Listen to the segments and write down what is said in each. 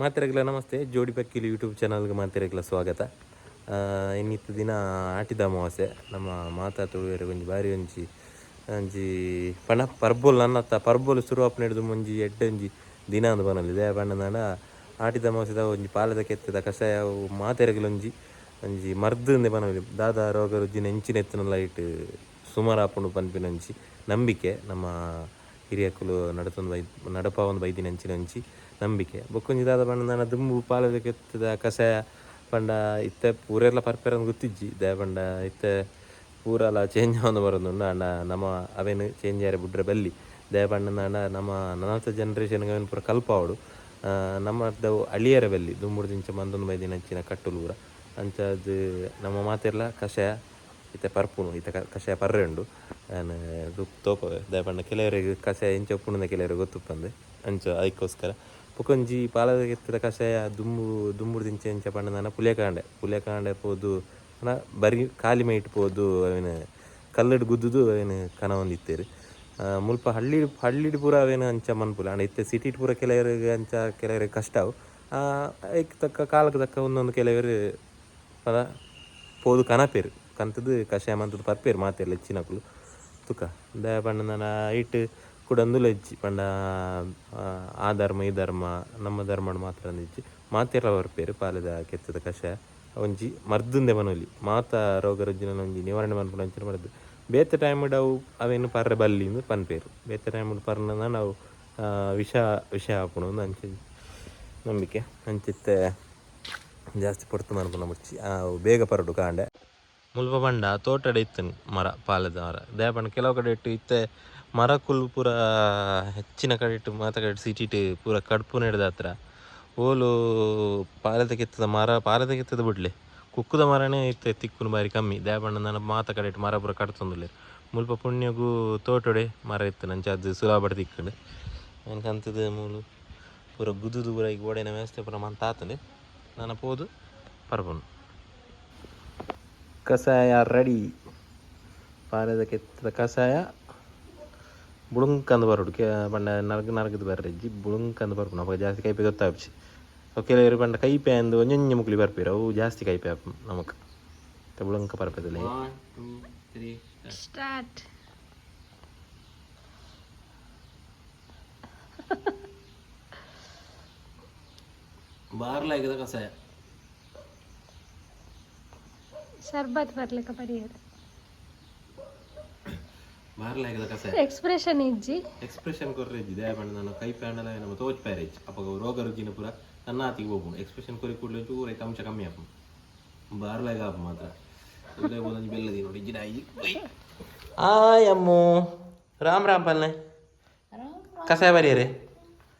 ಮಾತೆರೆಗ್ಲ, ನಮಸ್ತೆ. ಜೋಡಿ ಪಕ್ಕಿಲಿ ಯೂಟ್ಯೂಬ್ ಚಾನಲ್ಗೆ ಮಾತಿರಗಿಲ್ಲ ಸ್ವಾಗತ. ಇನ್ನಿತ್ತು ದಿನ ಆಟಿದ ಅಮಾವಾಸ್ಯೆ. ನಮ್ಮ ಮಾತಾ ತುಳುವೆರೆ ಒಂಜಿ ಬಾರಿ ಒಂಜಿ ಒಂಜಿ ಪಣ, ಪರ್ಬೋಲ್ ನನ್ನತ್ತ ಪರ್ಬೋಲ್ ಶುರುವಾಪ್ ನಡೆದು ಒಂಜಿ ದಿನ ಅಂದ್ ಬನಲ್ಲಿದೆ ಬಣ್ಣದಾಂಡ ಆಟಿದ ಅಮಾವಾಸ್ಯದ ಒಂಜಿ ಪಾಲದ ಕೆತ್ತದ ಕಷಾಯ ಮಾತೆರೆಗ್ಲೊಂಜಿ ಒಂಜಿ ಮರ್ದಂದೆ ಬನಲಿ ದಾದ ರೋಗ ರುಜಿನ ಹೆಂಚಿನ ಎತ್ತಿನ ಲೈಟ್ ಸುಮಾರು ಆಪುಂಡು ಪನ್ಪಿನಂಚಿ ನಂಬಿಕೆ ನಮ್ಮ ಹಿರಿಯಕ್ಕಲು ನಡತೊಂದು ಬೈ ನಡಪ ಒಂದು ಬೈದಿನ ನಂಬಿಕೆ. ಬೊಕ್ಕೊಂಜಿ ದಾದ ಪಂಡ ನನ್ನ ದುಂಬು ಪಾಲದ ಕೆತ್ತದ ಕಷಾಯ ಪಂಡ ಇತ್ತೆ ಪೂರೆಲ್ಲ ಪರ್ಪೆರ ಗೊತ್ತಿಜ್ಜಿ. ದೇ ಪಂಡ ಇತ್ತೆ ಪೂರಲ ಚೇಂಜ್ ಆವೊಂದು ಬರೋದುಂಡು ಆಂಡ ನಮ್ಮ ಅವೇನು ಚೇಂಜ್ ಆರೆ ಬಿಡ್ರೆ ಬಲ್ಲಿ. ದೇ ಪಂಡ ಅಂಡ ನಮ್ಮ ನಲವತ್ತು ಜನ್ರೇಷನ್ಗೆ ಅವೇನು ಪೂರ ಕಲ್ಪಾವಡು ನಮ್ಮದ ಅಳಿಯರ ಬಲ್ಲಿ. ದುಂಬುಡು ದಿಂಚ ಮಂದೊಂದು ಬೈದಿನ ಅಂಚಿನ ಕಟ್ಟುಲೂರ. ಅಂಚದು ನಮ್ಮ ಮಾತೆರ್ಲ ಕಷಾಯ ಇತ್ತೆ ಪರ್ಪುನು, ಇತ್ತ ಕಷಾಯ ಪರ್ರೆ ಉಂಡು. ನಾನು ದುಕ್ ಪಂಡ ಕೆಲವರಿಗೆ ಕಷಾಯ ಇಂಚ ಉಪ್ಪುಣದ ಕೆಲವರಿಗೆ ಗೊತ್ತುಪ್ಪಂದೆ. ಅಂಚ, ಅದಕ್ಕೋಸ್ಕರ. ಪುಕೊಂಜಿ ಪಾಲದ ಕೆತ್ತಿದ ಕಷಾಯ ದುಂಬು ದುಂಬುಡು ದಿಂಚೆ ಇಂಚ ಪಂಡ ನಾನು ಪುಲಿಯಕಾಂಡೆ ಪುಲಿಯಕಾಂಡೆ ಪೋದು ಅನ ಬರಿ ಖಾಲಿ ಮೈಟ್ ಪೋದು ಅವೇನು ಕಲ್ಲಡ್ ಗುದ್ದುದು ಅವೇನು ಕನ ಒಂದಿತ್ತೇರಿ ಆ, ಮುಲ್ಪ ಹಳ್ಳಿ ಹಳ್ಳಿಡ್ ಪೂರ ಅವೇನು ಅಂಚ ಮನ್ಪುಲ ಅಂಡ ಇತ್ತೆ ಸಿಟಿ ಪೂರ ಕೆಲವರಿಗೆ ಅಂಚ ಕೆಲವರಿಗೆ ಕಷ್ಟ ಅವು. ಅದಕ್ಕೆ ತಕ್ಕ ಕಾಲಕ್ಕೆ ತಕ್ಕ ಒಂದೊಂದು ಕೆಲವರು ಪದ ಪೋದು ಕನಪೇರು. ಕಂತದ್ದು ಕಷಾಯ ಮಂತದ್ದು ಪರ್ಪೇರು ಮಾತೇರಿ ಹೆಚ್ಚಿನ ಕುಲು ತುಕ ದ ನನ್ನ ಇಟ್ಟು ಕುಡಂದು ಲಜ್ಜಿ. ಪಂಡ ಆ, ಧರ್ಮ ಈ ಧರ್ಮ ನಮ್ಮ ಧರ್ಮ ಮಾತ್ರ ಅಂದಿಜ್ಜಿ ಮಾತೆರ್ಲ ಬರ್ಪೇರು ಪಾಲದ ಕೆತ್ತದ ಕಷಾಯ ಒಂಜಿ ಮರ್ದುಂದೆ ಮನೊಲಿ. ಮಾತ ರೋಗ ರುಜಿನ ಒಂಜಿ ನಿವಾರಣೆ ಮನ್ಪುನ ಅಂಚಿನ ಮಾಡಿದ್ದು. ಬೇತೆ ಟೈಮ್ ಅವು ಅವೇನು ಪರ್ರೆ ಬಲ್ಲಿಂದು ಪನ್ಪೇರು ಬೇತೆ ಟೈಮ್ ಪರ್ನ ನಾವು ವಿಷ ವಿಷ ಒಂದು ಅಂಚೆ ನಂಬಿಕೆ. ಅಂಚಿತ್ತೆ ಜಾಸ್ತಿ ಪಡ್ತು ಮನ್ಪುನ ಮುಚ್ಚಿ. ಅವು ಬೇಗ ಪರಡು ಕಾಂಡೆ. ಮುಲ್ಪ ಬಂಡ ತೋಟಡೆ ಇತ್ತನು ಮರ ಪಾಲದ ಮರ. ದೇಪಂಡ ಕೆಲವು ಕಡೆ ಇಟ್ಟು ಇತ್ತೆ ಮರ ಕುಲ್ ಪೂರ ಹೆಚ್ಚಿನ ಕಡೆ ಇಟ್ಟು ಮಾತ ಕಡೆ ಸಿಟಿಟ್ ಪೂರ ಕಡ್ಪು ನೆಡ್ದ ಹತ್ರ. ಓಲು ಪಾಲದ ಕೆತ್ತದ ಮರ ಪಾಲದ ಕೆತ್ತದ ಬಿಡ್ಲೆ. ಕುಕ್ಕುದ ಮರನೇ ಇತ್ತೆ ತಿಕ್ಕುನು ಬಾರಿ ಕಮ್ಮಿ. ದೇವಣ್ಣ ನನ್ನ ಮಾತ ಕಡೆ ಇಟ್ಟು ಮರ ಪೂರ ಕಡ್ತಂದಿಲ್ಲ. ಮುಲ್ಪ ಪುಣ್ಯಗೂ ತೋಟೊಡೆ ಮರ ಇತ್ತು ನಂಚ, ಅದು ಸುಲಭ ತಿಕ್ಕಂಡು ಕಂತದ ಮೂಲು? ಪೂರ ಗುದ್ದುದು ಪೂರ ಈಗ ಓಡೇನ ವ್ಯವಸ್ಥೆ ಪೂರ ಮಂತ ತಾತಂದೆ ನಾನು ಪೋದು ಪರ್ಬನು ಕಸಾಯ ರೆಡಿ. ಪಾಲದ ಕೆತ್ತದ ಕಷಾಯ ಬುಳುಂಕಂದು ಬರೋಡು ಕೆ ಪಂಡ ನರಗ ನರಗದ ಬರ್ರೆಜ್ಜಿ ಬುಳುಂಕಂದು ಬರ್ಪುನ ಅವಾಗ ಜಾಸ್ತಿ ಕೈಪೆ ಗೊತ್ತಾಗ್ಸಿ ಅವು ಕೆಲವರು ಪಂಡ ಕೈಪೆ ಅಂದು ಒಂಜೊಂಜ ಮುಕ್ಲಿ ಬರ್ಪೇರು ಅವು ಜಾಸ್ತಿ ಕೈಪೆ ಆಪು ನಮಕ್ ಬುಳುಂಕ ಬರ್ಪದಲ್ಲಿ ಸ್ಟಾರ್ಟ್ ಬಾರ್ಲಾಗಿದ ಕಷಾಯ ಶರ್ಬತ್ ಬರ್ಲಿಕ್ಕೆ ಪರಿಹಾರ ಬಾರ್ಲಾಗಿದ ಕಸ. ಎಕ್ಸ್ಪ್ರೆಷನ್ ಇಜ್ಜಿ. ಎಕ್ಸ್ಪ್ರೆಷನ್ ಕೊರ್ರೆಜ್ಜಿ ದಯಪಂಡ ನಾನು ಕೈ ಪ್ಯಾಂಡಲ ನಮ್ಮ ತೋಚ್ ಇಜ್ಜಿ. ಅಪ್ಪ ರೋಗ ರುಜಿನ ಪೂರ ನನ್ನ ಆತಿಗೆ ಹೋಗ್ಬೋದು. ಎಕ್ಸ್ಪ್ರೆಷನ್ ಕೊರಿ ಕೂಡಲೇ ಚೂರ ಐತೆ ಅಂಶ ಕಮ್ಮಿ ಆಪು. ಬಾರ್ಲಾಗ ಆಪು ಮಾತ್ರ. ಇಲ್ಲೇ ಒಂದೊಂದು ಬೆಲ್ಲದಿ ನೋಡಿ ಇಜ್ಜಿ ಐದು ಆಯಮ್ಮು ರಾಮ್ ರಾಮ್ ಪಲ್ಲೆ ಕಸಾಯ ಬರಿಯರೆ.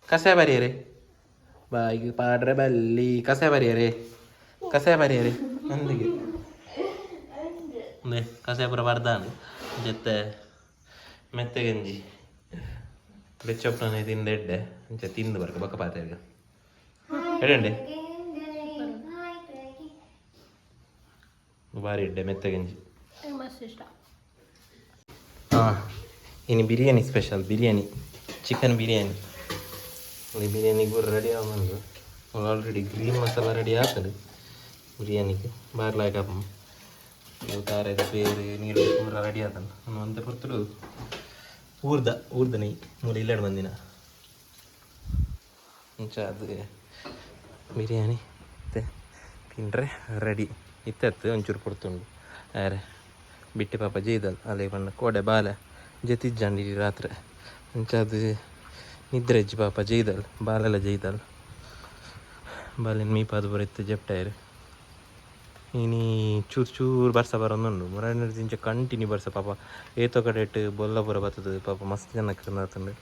ಕಸಾಯ ಬರಿಯರೆ. ಬಾಯಿಗೆ ಪಾಡ್ರೆ ಬಲ್ಲಿ. ಕಸಾಯ ಬರಿಯರೆ. ಕಸಾಯ ಬರಿಯರೆ. ನಂದಿಗೆ ಕಸಾಯ ಪುರ ಬರ್ದಾನು. ಜೊತೆ ಮೆತ್ತಗಂಜಿ ಬೆಚ್ಚಪ್ಪನೇ ತಿಂದ ಎಡ್ಡೆ. ಅಂಚೆ ತಿಂದು ಬರ್ಕ ಬಕ್ಕ ಪಾತ್ರೆಗ ಎಡಂಡೆ ಬಾರಿ ಇಡ್ಡೆ ಮೆತ್ತಗಂಜಿ ಮಸ್ತ್ ಇಷ್ಟ ಹಾಂ ಇನ್ನು ಬಿರಿಯಾನಿ ಸ್ಪೆಷಲ್ ಬಿರಿಯಾನಿ. ಚಿಕನ್ ಬಿರಿಯಾನಿ. ಈ ಬಿರಿಯಾನಿ ಕೂಡ ರೆಡಿ ಆಗೋದು ಆಲ್ರೆಡಿ ಗ್ರೀನ್ ಮಸಾಲ ರೆಡಿ ಆಗ್ತದೆ. ಬಿರಿಯಾನಿಗೆ. ಬಾರ್ಲಾಗ ಇವು ಖಾರದ ಬೇರೆ ನೀರು ಪೂರ ರೆಡಿ ಆದನು ನಾನು ಅಂತ ಕೊಡ್ತರು ಊರ್ದ ಊರ್ದ ನೈ ಮೂರು ಇಲ್ಲಾಡು ಬಂದಿನ. ಮುಂಚ ಅದು ಬಿರಿಯಾನಿ, ಮತ್ತೆ ತಿಂಡ್ರೆ ರೆಡಿ ಇತ್ತತ್ತು ಒಂಚೂರು ಕೊಡ್ತುಂಡು. ಯಾರೆ, ಬಿಟ್ಟೆ ಪಾಪ ಜೈದಲ್ ಅಲ್ಲಿ ಬಣ್ಣ ಕೋಡೆ ಬಾಲೆ ಜತಿಜ್ಜಂಡಿ ರಾತ್ರಿ. ಮುಂಚೆ ಅದು ನಿದ್ರೆ ಇಜ್ಜಿ ಪಾಪ ಜೈದಲ್ ಬಾಲೆಲ್ಲ ಜೈದಲ್ ಬಾಲಿನ ಮೀಪಾದ ಬರುತ್ತೆ ಜಪ್ಟೈರ್. ಇನಿ ಚೂರು ಚೂರು ಬರ್ಸ ಬರೋದುಂಡು ಮುರಣ್ಣ ದಿಂಚ ಕಂಟಿನ್ಯೂ ಬರ್ಸ ಪಾಪ ಏತೋ ಕಡೆ ಇಟ್ಟು ಬೊಲ್ಲಪುರ ಬರ್ತದೆ ಪಾಪ ಮಸ್ತ್ ಜನಕ್ಕೆ ಆತಂಡು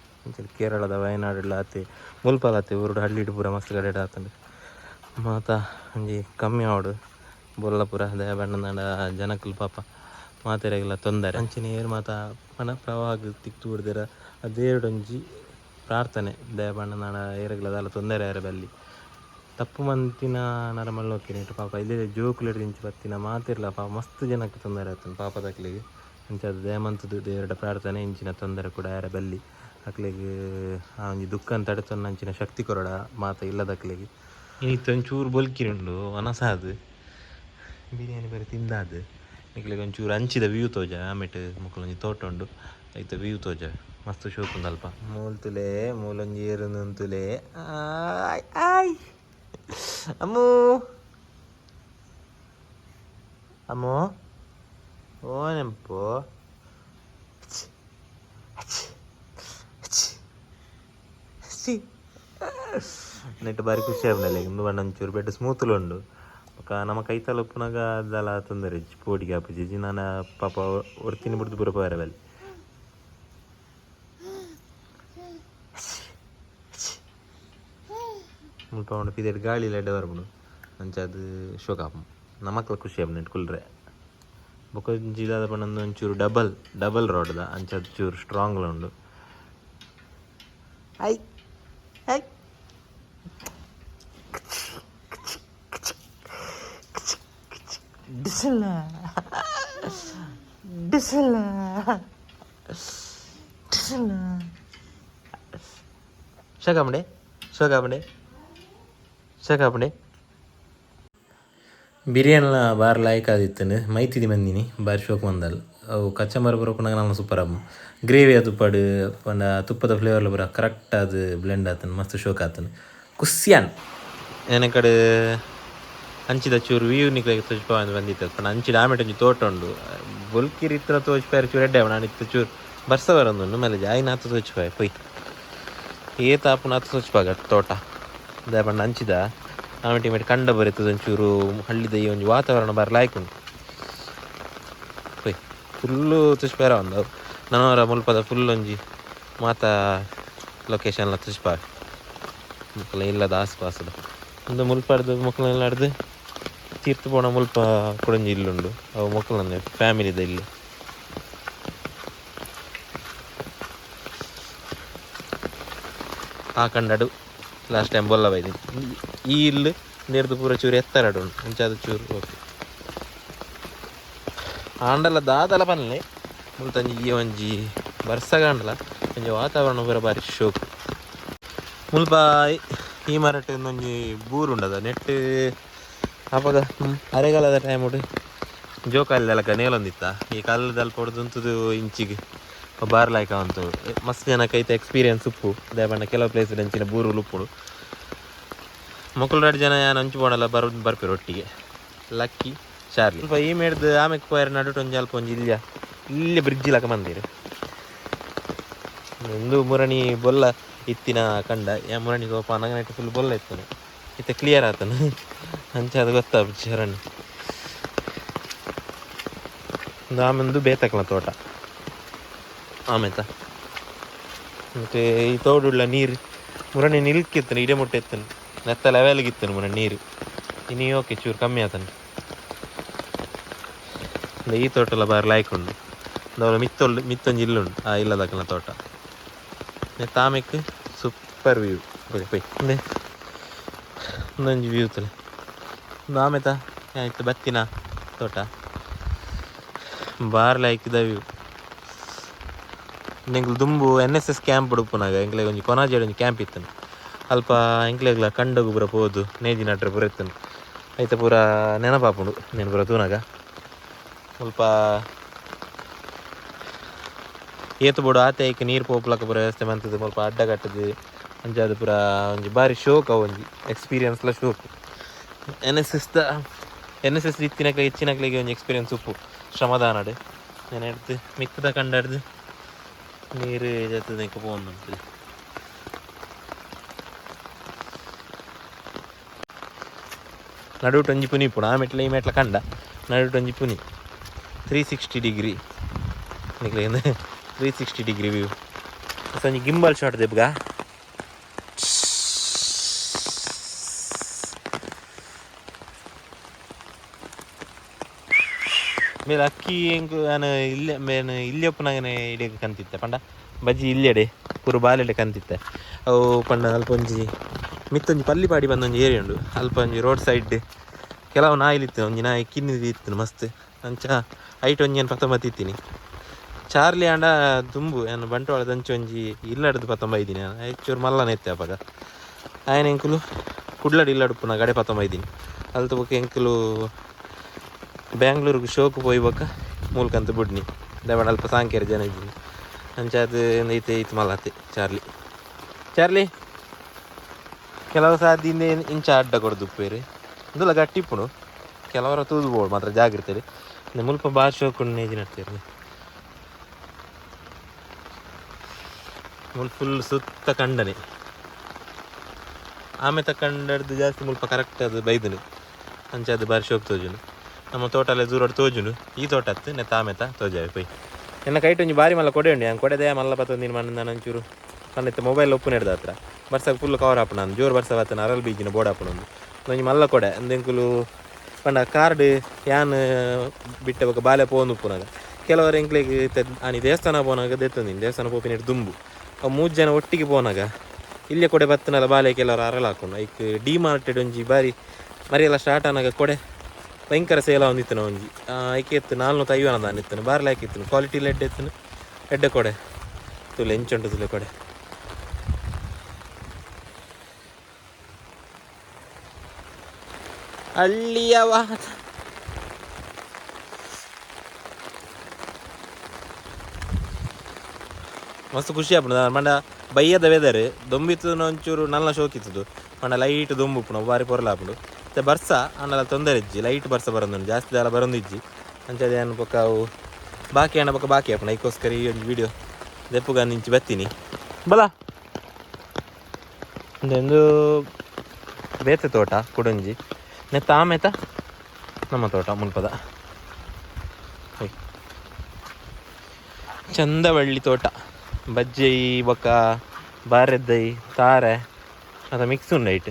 ಕೇರಳದ ವಯನಾಡು ಆತೆ ಮುಲ್ಪಾಲ್ ಆತೆ ಊರುಡು ಹಳ್ಳಿಡು ಪೂರ ಮಸ್ತ್ ಕಡೆ ಆತಂಡು ಮಾತ ಒಂಜಿ ಕಮ್ಮಿ ಆವಡು ಬೊಲ್ಲಪುರ ದಯ ಬಣ್ಣದ ಜನಕ್ಕಲು ಪಾಪ ಮಾತೆರೆಗೆಲ್ಲ ತೊಂದರೆ ಅಂಚಿನ ಏರು ಮಾತ ಮನ ಪ್ರವಾಹ ತಿಕ್ತು ಬಿಡ್ದಿರ ಅದೇರಡೊಂಜಿ ಪ್ರಾರ್ಥನೆ ದಯ ಬಣ್ಣದ ಏರಗಳದೆಲ್ಲ ತೊಂದರೆ ಯಾರ ಬಲ್ಲಿ ತಪ್ಪು ಮಂತಿನ ನರಮಲ್ಲ ಹೋಗ್ತೀನಿ ಪಾಪ ಇಲ್ಲೇ ಜೋಕುಲೆಡ್ ದಿಂಚಿ ಬತ್ತಿನ ಮಾತಿರ್ಲ ಪಾಪ ಮಸ್ತ್ ಜನಕ್ಕೆ ತೊಂದರೆ ಆಗ್ತದೆ ಪಾಪ ಅಕ್ಲಿಗೆ. ಅಂಚ ಅದು ದಯಮಂತದ್ದು ದೇವರ ಪ್ರಾರ್ಥನೆ, ಇಂಚಿನ ತೊಂದರೆ ಕೂಡ ಯಾರ ಬಲ್ಲಿ. ಅಕ್ಲಿಗೆ, ಆ ಒಂಜಿ ದುಃಖನ್ ತಡೆತೊನ್ನಂಚಿನ ಶಕ್ತಿ ಕೊರಡ ಮಾತ ಇಲ್ಲದಕ್ಲೆಗ್ ಇನ್ನಿತ್ತು ಒಂಚೂರು ಬೊಲ್ಕಿರುಂಡು ಒನಸಾದ್ ಬಿರಿಯಾನಿ ಬರೀ ತಿಂದಾದ. ಇಕ್ಲಿಗೆ ಒಂಚೂರು ಅಂಚಿದ ವ್ಯೂ ತೋಜ, ಆಮೇಟ್ ಮುಕ್ಕಲೊಂಜಿ ತೋಟ ಉಂಡು. ಐತ ವ್ಯೂ ತೋಜ. ಮಸ್ತ್ ಶೋಕುಂದಲ್ಪ. ಮೂಲ್ತುಲೆ ಮೂಲೊಂಜಿ ಏರು ನಿಂತುಲೆ ಆಯ್ ಆಯ್. ಅಮ್ಮು ಅಮ್ಮು ಓ ನೆಂಪು ನೆಟ್ ಬಾರಿ ಖುಷಿ ಆಗ್ಬಿಡಲ್ಲ ಇಂದು ಬಣ್ಣ ಒಂಚೂರು ಬೆಡ್ ಸ್ಮೂತ್ಲು ಉಂಡು ಬೊಕ ನಮ್ಮ ಕೈ ತಲುಪುನಾಗ ಅದೆಲ್ಲ ತೊಂದರೆ ಪೋಟಿಗೆ ಆಪುಜಿ ನಾನು ಪಾಪ ಒರ್ತಿನಿ ಬಿಡ್ದು ಬರೋ ಬರವಲ್ಲಿ ಮುಲ್ಪ ಉಂಡು ಪಿದೆಡ್ ಗಾಳಿ ಲೆಡ್ ಬರ್ಬಿಡು ಅಂಚ ಅದು ಶೋಕ ನಮಕ್ಲ ಖುಷಿ ಆಪ್ ನೆಟ್ ಕುಲ್ರೆ ಬೊಕ ಜಿದಾದ ಪಂಡ ಒಂಚೂರು ಡಬಲ್ ಡಬಲ್ ರೋಡ್ದ ಅಂಚ ಅದು ಚೂರು ಸ್ಟ್ರಾಂಗ್ ಉಂಡು ಐ ಐ ಡಿಸಲ್ಲ ಡಿಸಲ್ಲ ಡಿಸಲ್ಲ ಶೋಕಾಪಂಡೆ ಶೋಕಾಪಂಡೆ ಶೋಕಾಪಂಡೆ ಬಿರಿಯಾನಿಲ ಬಾರಿ ಲಾಯ್ಕ್ ಆದಿತ್ತನು. ಮೈತಿದಿ ಬಂದಿನಿ ಬಾರಿ ಶೋಕ್ ಬಂದಲ್. ಅವು ಮರ ಬರೋಪನಾಗ ನಮ್ಮ ಸೂಪರ್ ಅಮ್ಮ ಗ್ರೇವಿ ಅದು ಪಡು ಪಂಡ ತುಪ್ಪದ ಫ್ಲೇವರ್ಲ ಬರ ಕರೆಕ್ಟ್ ಅದು ಬ್ಲೆಂಡ್ ಆತನು ಮಸ್ತ್ ಶೋಕ್ ಆತನು. ಕುಸ್ಯಾನ್. ಏನ ಕಡೆ ಹಂಚಿದ ಚೂರು ವ್ಯೂ ನಿಕ್ಲಿಗೆ ಅಂತ ಬಂದಿತ್ತು. ಪಂಡ ಹಂಚಿದ ಆಮೇಲೆ ಒಂಜಿ ತೋಟ ಉಂಡು. ಬೊಲ್ಕಿರಿ ಇತ್ತ ತೋಜ್ಪಾರ ಚೂರು ಎಡ್ಡೆ ನಾನು ಇತ್ತು ಚೂರು. ಬರ್ಸ ಬರೋದು ಮೇಲೆ ಜಾಯಿನ ಹತ್ತು ತೋಜ್ಪಾಯ ಪೊಯ್. ಏತ ಆಪುನ ಹತ್ತು ತೋಜ್ಪಾಗ ತೋಟ. ದ ಪಂಡ ಹಂಚಿದ ಆಮೇಲೆ ಮೇಲೆ ಕಂಡ ಬರೀತದೆ ಒಂಚೂರು ಹಳ್ಳಿದ ಈ ಒಂದು ವಾತಾವರಣ ಬರಲಾಯ್ಕು ಹೋಯ್ ಫುಲ್ಲು ತುಷ್ಪೇರ ಒಂದು. ನನವರ ಮುಲ್ಪದ ಫುಲ್ ಒಂಜಿ ಮಾತ ಲೊಕೇಶನ್ಲ ತುಷ್ಪ ಮಕ್ಕಳ ಇಲ್ಲದ ಆಸ್ಪಾಸದ. ಒಂದು ಮುಲ್ಪಡ್ದು ಮಕ್ಕಳನ್ನೆಲ್ಲ ಹಡ್ದು ತೀರ್ಥ ಪೋಣ ಮುಲ್ಪ ಕುಡಂಜಿ ಇಲ್ಲುಂಡು. ಅವು ಮಕ್ಕಳನ್ನ ಫ್ಯಾಮಿಲಿದ ಇಲ್ಲಿ. ಆ ಕಂಡಡು ಲಾಸ್ಟ್ ಟೈಮ್ ಬೊಲ್ಲ ಬೈದಿ ಈ ಇಲ್ಲಿ ನೆರ್ದು ಪೂರ ಚೂರು ಎತ್ತರ ಉಂಟು ಮುಂಚಾದ ಚೂರು ಓಕೆ ಆಂಡಲ ದಾದಲ ಪನ್ಲೆ ಮುಲ್ತಂಜಿ ಈ ಒಂಜಿ ಬರ್ಸಗಾಂಡಲ ಒಂಜಿ ವಾತಾವರಣ ಪೂರ ಬಾರಿ ಶೋಕ್ ಮುಲ್ಪ ಈ ಮರಟ್ ಒಂಜಿ ಬೂರು ಉಂಡದ ನೆಟ್ ಅಪದ ಅರೆಗಾಲದ ಟೈಮ್ ಉಂಟು ಜೋಕಾಲಿದೆಲ್ಲ ನೇಲೊಂದಿತ್ತ ಈ ಕಾಲದಲ್ಲಿ ಹೊಡೆದಂತದು ಇಂಚಿಗೆ ಬಾರ್ ಲಾಯ್ಕ ಅಂತ ಮಸ್ತ್ ಜನ ಕೈತ ಎಕ್ಸ್ಪೀರಿಯನ್ಸ್ ಉಪ್ಪು. ದೇವಣ್ಣ ಕೆಲವು ಪ್ಲೇಸ್ ಹೆಂಚಿನ ಬೂರು ಉಪ್ಪುಡು. ಮಕ್ಕಳು ಎರಡು ಜನ ಏನು ಹಂಚು ಬೋಡಲ್ಲ ಬರ್ ಬರ್ಪೇರು ಒಟ್ಟಿಗೆ. ಲಕ್ಕಿ ಶಾರ್ಲಿ ಸ್ವಲ್ಪ ಈ ಮೇಡ್ದು ಆಮೇಲೆ ಪೈರ್ ನಡುಟ್ ಒಂಜಿ ಅಲ್ಪ ಒಂದು ಇಲ್ಲ ಇಲ್ಲಿ ಬ್ರಿಡ್ಜ್ ಲಕ ಬಂದಿರಿ. ಒಂದು ಮುರಣಿ ಬೊಲ್ಲ ಇತ್ತಿನ ಕಂಡ. ಯಾ ಮುರಣಿ ಗೋಪ ನಂಗನಟ್ಟು ಫುಲ್ ಬೊಲ್ಲ ಇತ್ತಾನೆ. ಇತ್ತ ಕ್ಲಿಯರ್ ಆತನು. ಅಂಚ ಅದು ಗೊತ್ತಾ ಶರಣ್ ಒಂದು ಆಮೆಂದು ಬೇತಕ್ಲ ತೋಟ. ಆಮೇತ ಮತ್ತೆ ಈ ತೋಡುಳ್ಳ ನೀರು ಮುರಣಿ ನಿಲ್ಕಿತ್ತನು ಇಡೆ ಮುಟ್ಟೆ ಎತ್ತನು ನೆತ್ತ ಲೆವೆಲ್ಗೆ ಇತ್ತನು ಮುರ ನೀರು ಇನ್ನು ಓಕೆ ಚೂರು ಕಮ್ಮಿ ಆತನು ಇಂದ ಈ ತೋಟ ಎಲ್ಲ ಬಾರಿ ಲಾಯ್ಕೊಂಡು ಅವಳು ಮಿತ್ತೊಳ್ಳು ಮಿತ್ತೊಂದು ಇಲ್ಲುಂಡು ಆ ಇಲ್ಲದಕ್ಕನ ತೋಟ ನೆತ್ತ ಆಮೇಲೆ ಸೂಪರ್ ವ್ಯೂ ಬೈ ಬೈ ಒಂದೇ ಒಂದೊಂದು ವ್ಯೂ ತಲೆ ಒಂದು ಆಮೇತ ಆಯ್ತು ಬತ್ತಿನ ತೋಟ ಬಾರಿ ಲಾಯ್ಕಿದ ವ್ಯೂ ಎಂಕ್ಲು ದುಂಬು ಎನ್ ಎಸ್ ಎಸ್ ಕ್ಯಾಂಪ್ ಉಡುಪುನಾಗ ಎಂಕ್ಲೆಗ್ ಒಂಜಿ ಕೊನಾಜೆಡ್ ಒಂಜಿ ಕ್ಯಾಂಪ್ ಇತ್ತು ಅಲ್ಪ ಎಂಕ್ಲೆಗ್ಲ ಕಂಡಗು ಪೂರ ಪೋದು, ನೇಜಿ ನಟ್ರೆ ಪೂರ ಇತ್ತನು ಐತ ಪೂರ ನೆನಪಾಪುಂಡು నేను ಪೂರ ತೂನಾಗ. ಸ್ವಲ್ಪ ಏತು ಬೋಡು ಆತೆ ಐಕೆ ನೀರು ಪೋಪ್ಲಕ್ಕ ಪೂರ ವ್ಯವಸ್ಥೆ ಮಂತದ್ದು ಸ್ವಲ್ಪ ಅಡ್ಡ ಕಟ್ಟದು ಅದು ಪೂರ ಒಂಜಿ ಬಾರಿ ಶೋಕ್ ಒಂಜಿ ಎಕ್ಸ್ಪೀರಿಯನ್ಸ್ಲ ಶೋಕ್. ಎನ್ ಎಸ್ ಎಸ್ ದ ಎನ್ ಎಸ್ ಎಸ್ ಇತ್ತಿನಕ್ಲೆ ಹೆಚ್ಚಿನಕ್ಲಿಗೆ ಒಂಜಿ ಎಕ್ಸ್ಪೀರಿಯನ್ಸ್ ಉಪ್ಪು, ಶ್ರಮದಾನಡು. ನಾನು ಹಿಡ್ದು ಮಿತ್ತದ ಕಂಡಡ್ದು. നീര് ചത്തുന്നേക്ക് പോകുന്നു നടുവിട്ട് അഞ്ചു പുനി പോണം. ആ മേട്ടിലെ ഈ മേട്ടിലെ കണ്ട. നടുവിട്ട് അഞ്ചു പുനി ത്രീ സിക്സ്റ്റി ഡിഗ്രി നിക്കുന്നത് three sixty degree view gimbal shot Deepak ಮೇಲೆ ಅಕ್ಕಿ ಹೆಂಗು ನಾನು ಇಲ್ಲೇ ಮೇನು ಇಲ್ಲೇ ಒಪ್ಪನಾಗನೆ ಇಡಿಯಕ್ಕೆ ಕಂತಿತ್ತೆ ಪಂಡ, ಬಜ್ಜಿ ಇಲ್ಲೆಡೆ ಪೂರ ಬಾಲೆಡೆ ಕಂತಿತ್ತೆ ಅವು ಪಂಡ ಅಲ್ಪ ಒಂಜಿ ಮಿತ್ತೊಂಜಿ ಪಲ್ಲಿ ಪಾಡಿ ಬಂದೊಂಜಿ ಏರಿಯ ಉಂಡು. ಅಲ್ಪ ಒಂಜಿ ರೋಡ್ ಸೈಡ್ ಕೆಲವು ನಾಯಿಲಿತ್ತು ಒಂಜಿ ನಾಯಿ ಕಿನ್ನಿ ಇತ್ತು, ಮಸ್ತ್. ಅಂಚ ಐಟ್ ಒಂಜಿ ಏನು ಇತ್ತೀನಿ. ಚಾರ್ಲಿ ಆಂಡ ದುಂಬು, ಏನು ಬಂಟ್ವಾಳ ಅಂಚು ಒಂಜಿ ಇಲ್ಲಡ್ದು ಪತ್ತೊಂಬೈದಿನಿ ಹೆಚ್ಚೂರು ಮಲ್ಲನ ಎತ್ತೆ ಅಪ್ಪಾಗ ಆಯನ ಎಂಕುಲು ಕುಡ್ಲಡು ಇಲ್ಲಡುಪ್ಪು ನಾ ಗಡೆ ಪತ್ತೊಂಬೈದಿನಿ ಅಲ್ಲಿ ಬುಕ್ ಎಂಕುಲು ಬ್ಯಾಂಗ್ಳೂರ್ಗೆ ಶೋಕು ಪೋಯ್ಬಕ್ಕ ಮೂಲಕಂತ ಬಿಡ್ನಿ. ದವಣ ಅಲ್ಪ ಸಾಂಕೇರಿ ಜನ ಇದ್ದೀನಿ ಅಂಚಾದ ಐತೆ ಐತೆ ಮಲತೆ, ಚಾರ್ಲಿ. ಚಾರ್ಲಿ ಕೆಲವು ಸಾಧ್ಯ ಇಂಚ ಅಡ್ಡ ಕೊಡ್ದು ಅದಲ್ಲ ಗಟ್ಟಿ ಕೆಲವರ ತೂದುಬೋಡು ಮಾತ್ರ ಜಾಗ್ರತೆ ಮುಲ್ಪ ಬಾರ್ ಶೋಕೊಂಡು ನೇಜಿ ನಡ್ತೀರಿ ಮುಲ್ ಫುಲ್ ಸುತ್ತ ಕಂಡನೆ. ಆಮೆ ತಕ್ಕಂಡದ್ದು ಜಾಸ್ತಿ ಮುಲ್ಪ ಕರೆಕ್ಟ್ ಅದು ಬೈದನು. ಅಂಚೆ ಅದು ಬಾರಿ ಶೋಕ್ ತೋಜುನು. ನಮ್ಮ ತೋಟ ಎಲ್ಲ ದೂರ ತೋಜುನು ಈ ತೋಟ ಹತ್ತು ತಾಮೆತ ತೋಜಾವೆ ಪೈ. ಎನ್ನ ಕೈಟ್ ಒಂಜಿ ಬಾರಿ ಮಲ್ಲ ಕೊಡೆ ಉಂಡು. ಹಂಗೆ ಕೊಡೆದೆ ಮಲ್ಲ ನೀನು ಮಣ್ಣ ನಂಚೂರು. ಕಣ್ಣೆತ್ತ ಮೊಬೈಲ್ ಒಪ್ಪು ನೆಡ್ದ ಹತ್ರ. ಬರ್ಸಾಗ ಫುಲ್ ಕವರ್ ಹಾಪು ನಾನು ಜೋರು ಬರ್ಸ ಅರಲ್ ಬೀಜಿನ ಬೋರ್ಡ್ ಹಾಪು ಒಂದು ಒಂಜಿ ಮಲ್ಲ ಕೊಡೆ. ಅಂದೆಂಕುಲು ಪಂಡ ಕಾರ್ಡ್ ಯಾನ್, ಬಿಟ್ಟ ಬೊಕ ಬಾಲೆ ಪೋನ್ ಉಪ್ಪುನಾಗ ಕೆಲವರು ಎಂಕ್ಲೆಗ್ ಆನಿ ದೇವಸ್ಥಾನ ಪೋನಾಗ ದೆತ್ತಂದಿನಿ ದೇವಸ್ಥಾನ ಪೋಪಿನ ದುಂಬು. ಅವು ಮೂರು ಜನ ಒಟ್ಟಿಗೆ ಪೋನಾಗ ಇಲ್ಲೇ ಕೊಡೆ ಬತ್ತನಲ್ಲ ಬಾಲೆ ಕೆಲವರು ಅರಲ್ ಹಾಕೊಂಡು ಐಕ್ ಡಿಮಾರ್ಟೆಡ್ ಒಂಜಿ ಬಾರಿ ಮರಿಯೆಲ್ಲ ಸ್ಟಾರ್ಟ್ ಆನಾಗ ಕೊಡೆ. ಭಯಂಕರ ಸೇಲ ಒಂದಿತ್ತು ಒಂಜಿ ಐಕೆ ಎತ್ತು ನಾಲ್ನೂತ ಐವನ ದಾನ ಇತ್ತನು ಬಾರ್ಲ ಇತ್ತು ಕ್ವಾಲಿಟಿ ಲೆಡ್ ಎತ್ತನು ಎಡ್ಡೆ ಕೊಡೆ ತುಲೆ ಎಂಚುಂಟು ತುಲೆ ಕೊಡೆ. ಅಲ್ಲಿಯ ಮಸ್ತ್ ಖುಷಿ ಆಪುಂಡು ಮಂಡ ಬೈಯದ ವೆದರ್ ದೊಂಬಿತ್ತು ಒಂಚೂರು ನಲ್ಲ ಶೋಕಿತ್ತು ಮಂಡ ಲೈಟ್ ದೊಂಬು ಬಾರಿ ಪೊರ್ಲಾಪುಂಡು ಮತ್ತೆ ಬರ್ಸ ಅನ್ನಲ ತೊಂದರೆ ಇಜ್ಜಿ. ಲೈಟ್ ಬರ್ಸ ಬರೋದು ಜಾಸ್ತಿ ಜಾಲ ಬರೋದು ಇಜ್ಜಿ. ಅಂಚದೇ ಏನು ಪಕ್ಕ ಅವು ಬಾಕಿ ಅಣ್ಣ ಪಕ್ಕ ಬಾಕಿ ಆಪುಂಡು ಐಕೋಸ್ಕರ ಈ ಒಂದು ವಿಡಿಯೋ ದೆಪ್ಪುಗ ನಿಂಚಿ ಬತ್ತೀನಿ ಬಲ. ಒಂದೊಂದು ಬೇತೆ ತೋಟ, ಕುಡಂಜಿ. ನೆತ್ತ ಆಮೇತ ನಮ್ಮ ತೋಟ, ಮುನ್ಪದ. ಚಂದವಳ್ಳಿ ತೋಟ. ಬಜ್ಜಿ, ಬೊಕ್ಕ, ಬಾರೆದ್ದೈ, ತಾರೆ, ಅದ ಮಿಕ್ಸ್ ಉಂಡು ಐಟ್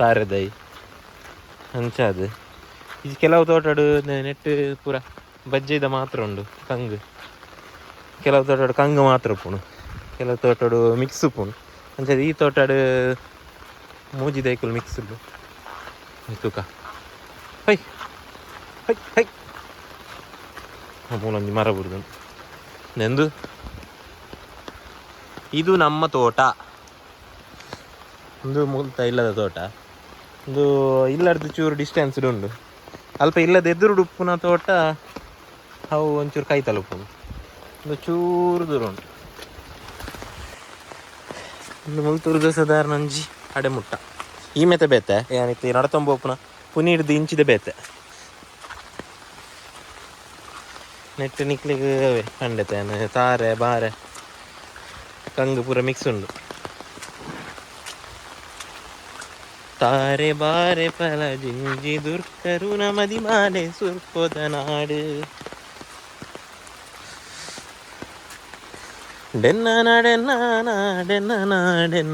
ತಾರೆದೈ ಅಂಚಾದು ಇದು ಕೆಲವು ತೋಟಡು ನೆಟ್ ಪೂರ ಬಜ್ಜಿದ ಮಾತ್ರ ಉಂಡು, ಕಂಗು. ಕೆಲವು ತೋಟಡು ಕಂಗು ಮಾತ್ರ ಪುಣು. ಕೆಲವು ತೋಟಡು ಮಿಕ್ಸ್ ಪುಣು. ಅಂಚದು ಈ ತೋಟಡು ಮೂಜಿ ದೈಕುಲು ಮಿಕ್ಸ್ ತೂಕ ಹೈ ಹೈ ಹೈ. ಮೂಲೊಂದು ಮರ ಬುರುದು ನೆಂದು? ಇದು ನಮ್ಮ ತೋಟ. ಒಂದು ಮೂಲತ ಇಲ್ಲದ ತೋಟ. ಒಂದು ಇಲ್ಲದ ಚೂರು ಡಿಸ್ಟೆನ್ಸ್ ಉಂಡು ಅಲ್ಪ ಇಲ್ಲದ ಎದುರು ಉಪ್ಪುನ ತೋಟ ಅವು ಒಂಚೂರು ಕೈ ತಲುಪುದು ಒಂದು ಚೂರು ದೂರ ಉಂಟು. ಒಂದು ಮುಲ್ತೂರು ಸಾಧಾರಣ ಒಂಜಿ ಅಡೆಮುಟ್ಟ. ಈ ಮೆತೆ ಬೇತೆ, ಏನಿತ್ತು ನಡತೊಂಬೋಪುನ ಪುನಿ ಹಿಡ್ದು ಇಂಚಿದ ಬೇತೆ. ನೆಟ್ಟು ನಿಕ್ಲಿಗೆ ಖಂಡಿತ ತಾರೆ, ಬಾರೆ, ಕಂಗು ಪೂರ ಮಿಕ್ಸ್ ಉಂಡು ನಡೆನ್ನ ನಾಡೆನ್ನ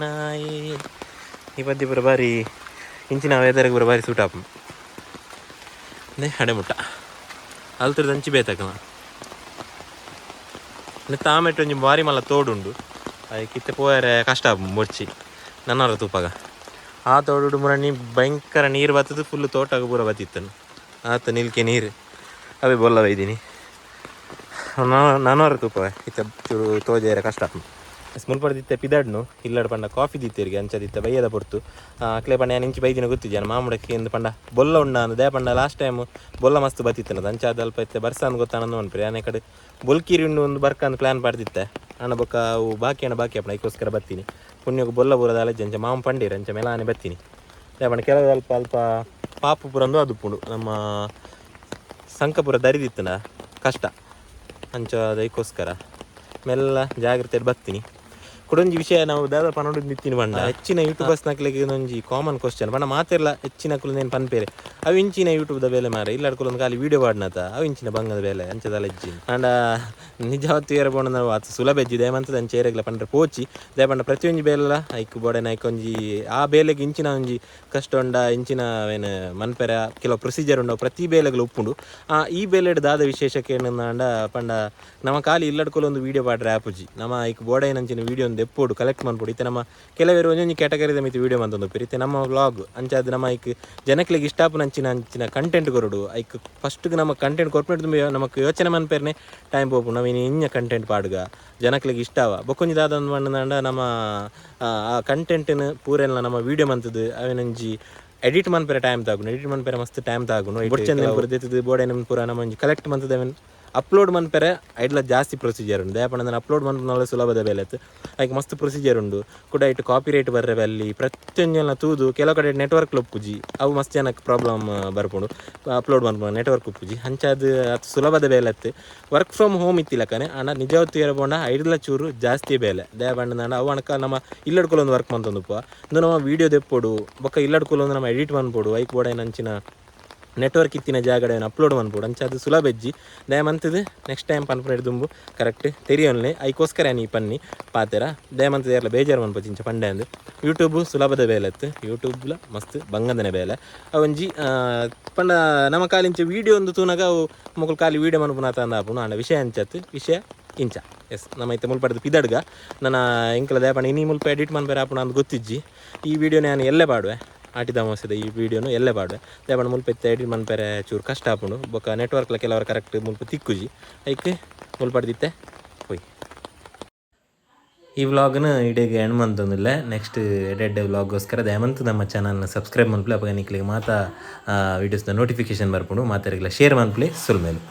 ನಾಯಿ ಈ ಪದ್ಯ ಪೂರ ಬಾರಿ ಇಂಚಿನ ವೆದರ್ಗೆ ಪೂರ ಬಾರಿ ಸೂಟ್ ಆಪು ನೇ ಹಡೆಮುಟ್ಟ ಅಲ್ತರ ದಂಚಿ ಬೇತಕ್ಕನ ತಾಮೆಟ್ಟು ಒಂಜಿ ಬಾರಿ ಮಲ್ಲ ತೋಡುಂಡು ಅಯ್ಯ ಕಿತ್ತೆ ಪೋಯರೆ ಕಷ್ಟ ಮುಡ್ಚಿ ನನ್ನವರ ತುಪ್ಪಾಗ ಆ ತೋಡು ಮುರಣಿ ಭಯಂಕರ ನೀರು ಬತ್ತದು ಫುಲ್ ತೋಟಾಗ ಪೂರ ಬತ್ತಿತ್ತನು ಆತ ನಿಲ್ಕೆ ನೀರು ಅವೇ ಬೊಲ್ಲ ಬೈದೀನಿ ನಾನೂರ ತೂಪ ಇತ್ತ ತೋಜೇರೆ ಕಷ್ಟ ಸ್ಮೂಲ್ ಪಡ್ದಿತ್ತೆ ಪಿದಾಡ್ನು ಇಲ್ಲಡ್ ಪಂಡ ಕಾಫಿ ದಿತ್ತೇರಿಗೆ ಅಂಚದಿತ್ತ ಬೈಯದ ಪೊರ್ತು ಅಕ್ಲೆ ಪಂಡ ನಾನು ಇಂಚಿ ಬೈದಿನ ಗೊತ್ತಿದ್ಯಾನ ಮಾಮೂಡಕ್ಕೆ ಎಂದು ಪಂಡ ಬೊಲ್ಲ ಉಂಡ ಅಂದ ದೇ ಪಂಡ ಲಾಸ್ಟ್ ಟೈಮ್ ಬೊಲ್ಲ ಮಸ್ತ್ ಬತ್ತಿತ್ತಲ್ಲ ಅಂಚಾದ ಅಲ್ಪ ಇತ್ತೆ ಬರ್ಸ ಅಂದ್ ಗೊತ್ತಾನಂದು ಅನ್ಪ್ರಿ ಆನೆ ಕಡೆ ಬೊಲ್ಕಿರಿ ಉಂಡು ಒಂದು ಬರ್ಕ ಅಂದ್ ಪ್ಲಾನ್ ಮಾಡ್ತಿತ್ತೆ ಅಣ್ಣ ಬೊಕ್ಕ ಅವು ಬಾಕಿ ಅಣ್ಣ ಬಾಕಿ ಅಪ್ಪಣ ಅದಕ್ಕೋಸ್ಕರ ಬತ್ತೀನಿ ಪುಣ್ಯಕ್ಕೆ ಬೊಲ್ಲ ಬುರದ ಅಲಜ್ಜಿ ಅಂಚ ಮಾಮ ಪಂಡೀರ್ ಅಂಚ ಮೆಲಾನೆ ಬತ್ತೀನಿ ದೇ ಪಂಡ ಕೆಲವು ಅಲ್ಪ ಅಲ್ಪ ಪಾಪು ಪುರಂದು ಅದು ಪುಂಡು ನಮ್ಮ ಸಂಕಪುರ ದರಿದಿತ್ತನ ಕಷ್ಟ ಅಂಚ ಅದಕ್ಕೋಸ್ಕರ ಮೆಲ್ಲ ಜಾಗ್ರತೆ ಬರ್ತೀನಿ ಕೊಡೊಂಜಿ ವಿಷಯ ನಾವು ದಾದ ಪನೋಡು ನಿತ್ತಿನ ಬಂಡ ಹೆಚ್ಚಿನ ಯೂಟ್ಯೂಬರ್ಸ್ ನಕ್ಲಿಗೆ ಒಂಜಿ ಕಾಮನ್ ಕ್ವಶನ್ ಬಣ್ಣ ಮಾತಿರ್ಲ ಹೆಚ್ಚಿನ ಕುಲ ನೇನು ಪನ್ಪೇರೆ ಅವು ಇಂಚಿನ ಯೂಟ್ಯೂಬ್ದ ಬೇಲೆ ಮಾರೆ. ಇಲ್ಲ ಒಂದು ಖಾಲಿ ವಿಡಿಯೋ ಪಾಡ್ನತ ಅವು ಇಂಚಿನ ಬಂಗದ ಬೇಲೆ ಅಂಚದಲ್ಲ ಇಜ್ಜಿ ಅಂಡ ನಿಜವತ್ತು ಏರ ಬೋಣ ನಾವು ಅದು ಸುಲಭ ಎಜ್ಜಿ ದಯಮಂತದ ಅಂಚೆ ಏರೆಗ್ಲ ಪಂಡ್ರೆ ಪೋಚಿ. ದಯಪಂಡ ಪ್ರತಿಯೊಂಜಿ ಬೇಲ ಐಕ್ ಬೋಡೆ ನಾಯ್ಕ ಒಂಜಿ ಆ ಬೇಲೆಗೆ ಇಂಚಿನ ಒಂಜಿ ಕಷ್ಟ ಉಂಡ ಇಂಚಿನ ಏನು ಮನ್ಪೆರ ಕೆಲವು ಪ್ರೊಸೀಜರ್ ಉಂಡ ಪ್ರತಿ ಬೇಲೆಗಳು ಉಪ್ಪುಂಡು. ಆ ಈ ಬೇಲೆಡ್ ದಾದ ವಿಶೇಷಕ್ಕೆ ಏನಂದ ಪಂಡ ನಮ್ಮ ಖಾಲಿ ಇಲ್ಲಡ್ಕೊಲೊಂದು ವೀಡಿಯೋ ವಿಡಿಯೋ ಪಾಡ್ರೆ ಆಪುಜಿ ನಮ್ಮ ಐಕ್ ಬೋಡೆ ನಂಚಿನ ವಿಡಿಯೋ ಒಂದು ಎಪ್ಪೋಡು ಕಲೆಕ್ಟ್ ಮಾಡ್ಬೋದು. ಇತ್ತೆ ನಮ್ಮ ಕೆಲವರು ಒಂದೊಂದು ಕ್ಯಾಟಗರಿದ ಮಿತಿ ವೀಡಿಯೋ ಮಂತೊಂದು ಇತ್ತೆ ನಮ್ಮ ವ್ಲಾಗ್ ಅಂಚಾದ ನಮ್ಮ ಐಕ್ ಜನಕ್ಲಿಗೆ ಇಷ್ಟಾಪನ ಅಂಚಿನ ಅಂಚಿನ ಕಂಟೆಂಟ್ ಕೊರಡು. ಐಕ್ ಫಸ್ಟ್ ನಮ್ಮ ಕಂಟೆಂಟ್ ತುಂಬ ನಮಕ್ ಯೋಚನೆ ಮನ್ಪೇರ್ನೆ ಟೈಮ್ ಹೋಗ್ಬೋದು ನಾವು ಇನ್ನು ಇನ್ನ ಕಂಟೆಂಟ್ ಪಾಡ್ಗ. ಜನಕ್ಲಿಗೆ ಇಷ್ಟವ. ಬೊಕ್ಕೊಂಜಿ ದಾದ ಮಣ್ಣಂಡ ನಮ್ಮ ಆ ಕಂಟೆಂಟಿನ ಪೂರೆಲ್ಲ ನಮ್ಮ ವೀಡಿಯೋ ಮಂತದ್ದು ಅವೇನಂಜಿ ಎಡಿಟ್ ಮನ್ಪೆರೆ ಟೈಮ್ ತಾಗುನು. ಎಡಿಟ್ ಮನ್ಪೆರೆ ಮಸ್ತ್ ಟೈಮ್ ತಾಗುನು. ಪುರದೆತ್ತದು ಬೋಡೆ ನಮ್ಮ ಪೂರ ನಮ್ಮ ಕಲೆಕ್ಟ್ ಮಂತದ ಅವೇನ್. ಅಪ್ಲೋಡ್ ಮನ್ಪೆರೆ ಐಡ್ಲ ಜಾಸ್ತಿ ಪ್ರೊಸೀಜರ್ ಉಂಡು ದಯಪಂಡ ಅಪ್ಲೋಡ್ ಮನ್ಪುನಲ್ಲ ಸುಲಭದ ಬೇಲೆ ಐಕ್ ಮಸ್ತ್ ಪ್ರೊಸೀಜರ್ ಉಂಡು ಕೂಡ ಇಟ್ಟು ಕಾಪಿ ರೈಟ್ ಬರ್ರೆ ಅಲ್ಲಿ ತೂದು ಕೆಲವು ಕಡೆ ನೆಟ್ವರ್ಕ್ ಲೊಪ್ಪುಜಿ ಅವು ಮಸ್ತ್ ಜನಕ್ಕೆ ಪ್ರಾಬ್ಲಮ್ ಬರ್ಪುಂಡು. ಅಪ್ಲೋಡ್ ಮನ್ಪುನ ನೆಟ್ವರ್ಕ್ ಉಪ್ಪುಜಿ ಹಂಚಾದ ಅದು ಸುಲಭದ ಬೇಲೆ ವರ್ಕ್ ಫ್ರಮ್ ಹೋಮ್ ಇತ್ತಿಲಕನೆ ಅಣ್ಣ ನಿಜವತ್ತು ಇರಬೋಂಡ ಐಡ್ಲ ಚೂರು ಜಾಸ್ತಿ ಬೇಲೆ. ನಾನು ಅವು ಅಣಕ ನಮ್ಮ ಇಲ್ಲಡ್ಕೊಳೊಂದು ವರ್ಕ್ ಮಂತೊಂದುಪ್ಪ ಇಂದು ನಮ್ಮ ವೀಡಿಯೋ ದೆಪ್ಪೋಡು, ಬೊಕ್ಕ ಇಲ್ಲಡ್ಕೊಳೊಂದು ನಮ್ಮ ಎಡಿಟ್ ಮನ್ಪೋಡು. ಐಕ್ ಬೋಡ ನಂಚಿನ ನೆಟ್ವರ್ಕ್ ಇತ್ತಿನ ಜಾಗಡೆ ಅಪ್ಲೋಡ್ ಮಾಡ್ಬೋದು. ಅಂಚ ಅದು ಸುಲಭ ಇಜ್ಜಿ ದಯಮಂತದು ನೆಕ್ಸ್ಟ್ ಟೈಮ್ ಪನ್ಪುನ ದುಂಬು. ಕರೆಕ್ಟ್ ತೆರಿಯೋನ್ಲೆ. ಐಕೋಸ್ಕರ ನೀ ಪನ್ನಿ. ಪಾತೆರ. ದಯಮಂತದ ಎಲ್ಲ ಬೇಜಾರು ಮನ್ಪು ಇಂಚ ಪಂಡೆ ಅಂದು ಯೂಟ್ಯೂಬ್ ಸುಲಭದ ಬೇಲೆತ್ತು ಯೂಟ್ಯೂಬ್ಲ ಮಸ್ತ್ ಬಂಗಂದನೆ ಬೇಲೆ. ಅವಂಜಿ ಪಂಡ ನಮ್ಮ ಕಾಲಿಂಚ ವೀಡಿಯೋ ಒಂದು ತೂನಾಗ ಅವು ಮಕ್ಕಳು ಕಾಲಿ ವೀಡಿಯೋ ಮನ್ಪುನ ತಂದ ಆಂಡ ವಿಷಯ ಅಂಚತ್ತು ವಿಷಯ ಇಂಚ. ಎಸ್ ನಮ್ಮ ಐತೆ ಮುಲ್ಪಡ್ದು ಪಿದಡ್ಗ. ನನ್ನ ಇಂಕಲ ದಯಪಣ್ಣ ಇನ್ನೀ ಮುಲ್ಪ ಎಡಿಟ್ ಮನ್ಪೇರ ಆಪುನ ಅಂತ ಗೊತ್ತಿಜ್ಜಿ. ಈ ವಿಡಿಯೋ ನಾನು ಎಲ್ಲೇ ಬಾಡುವೆ ಆಟಿದ ಅಮಾವಾಸ್ಯದ ಈ ವಿಡಿಯೋನು ಎಲ್ಲೇ ಬಾಡುವೆ ದಯಪಂಡ ಮುಲ್ಪ ಎತ್ತ ಎಡಿಟ್ ಮನ್ಪೇರೆ ಚೂರು ಕಷ್ಟ ಆಪುಂಡು. ಬೊಕ್ಕ ನೆಟ್ವರ್ಕ್ಲ ಕೆಲವರು ಕರೆಕ್ಟ್ ಮುಲ್ಪ ತಿಕ್ಕುಜಿ. ಐಕೆ ಮುಲ್ಪಡ್ದಿತ್ತೆ ಹೋಯ್. ಈ ವ್ಲಾಗ್ನ ಇಡೀಗೆ ಎಂಡ್ ಮಂತಂದಿಲ್ಲ. ನೆಕ್ಸ್ಟ್ ಎಡೆಡ್ಡೆ ವ್ಲಾಗೋಸ್ಕರ ದಯಮಂತ ನಮ್ಮ ಚಾನಲ್ನ ಸಬ್ಸ್ಕ್ರೈಬ್ ಮನ್ಪ್ಲೆ ಅಪ್ಪ ನಿಕ್ಲಿಗೆ ಮಾತಾ ವೀಡಿಯೋಸ್ನ ನೋಟಿಫಿಕೇಶನ್ ಬರ್ಪುಂಡು. ಮಾತಾರಿಗೆಲ್ಲ ಶೇರ್ ಮನ್ಪ್ಲೆ ಸುಲ್ಮೇಲು.